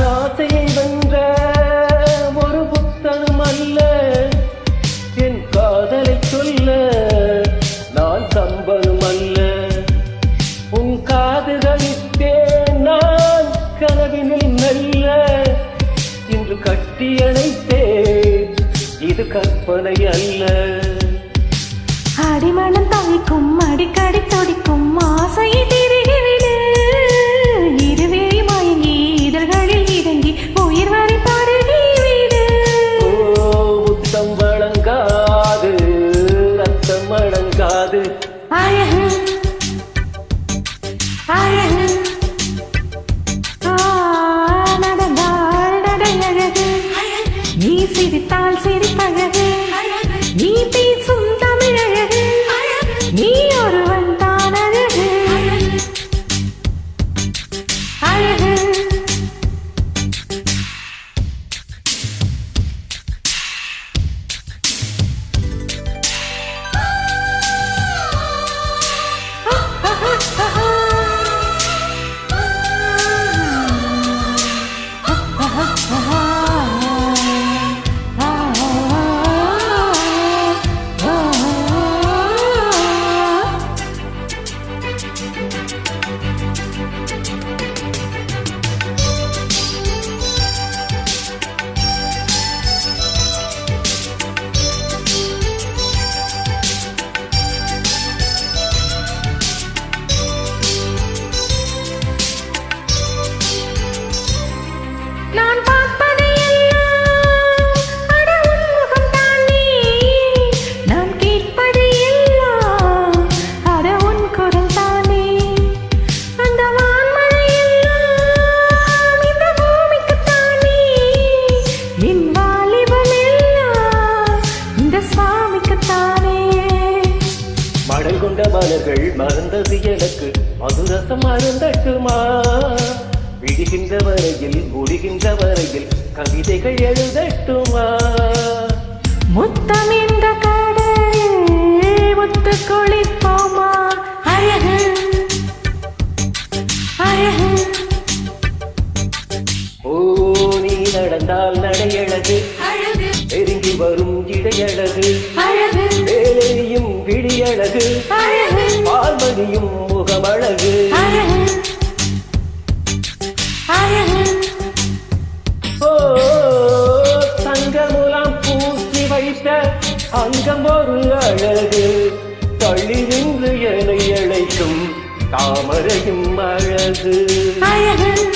ஆசையை வென்ற ஒரு புத்தனும் அல்ல. என் காதலை சொல்ல நான் சம்பனும் அல்ல. உன் காதுகளித்தேன் நான் கனவினில் மெல்ல இன்று கட்டியணைத்தேன். இது கற்பனை அல்ல. அடிமணம் தவிக்கும் அடிக்கடி துடிக்கும் மலர்கள் மறந்தது எனக்கு. மதுரசம் மறந்தட்டுமா விடுகின்ற வரையில் முடிகின்ற வரையில் கவிதைகள் எழுதட்டுமா? முத்தம் என்ற கடலில் முத்து குளிப்போமா? அழகு அழகு. ஓ நீ நடந்தால் நடையழகு. வரும் இடையழகு. அழகு. வேலையும் விடியழகு அழகு. பால்மணியும் முகமழகு. தங்கமுலாம் பூசி வைத்த அங்கம் ஒரு அழகு. தள்ளி நின்று என்னை அழைக்கும் தாமரையும் அழகு. அழகு.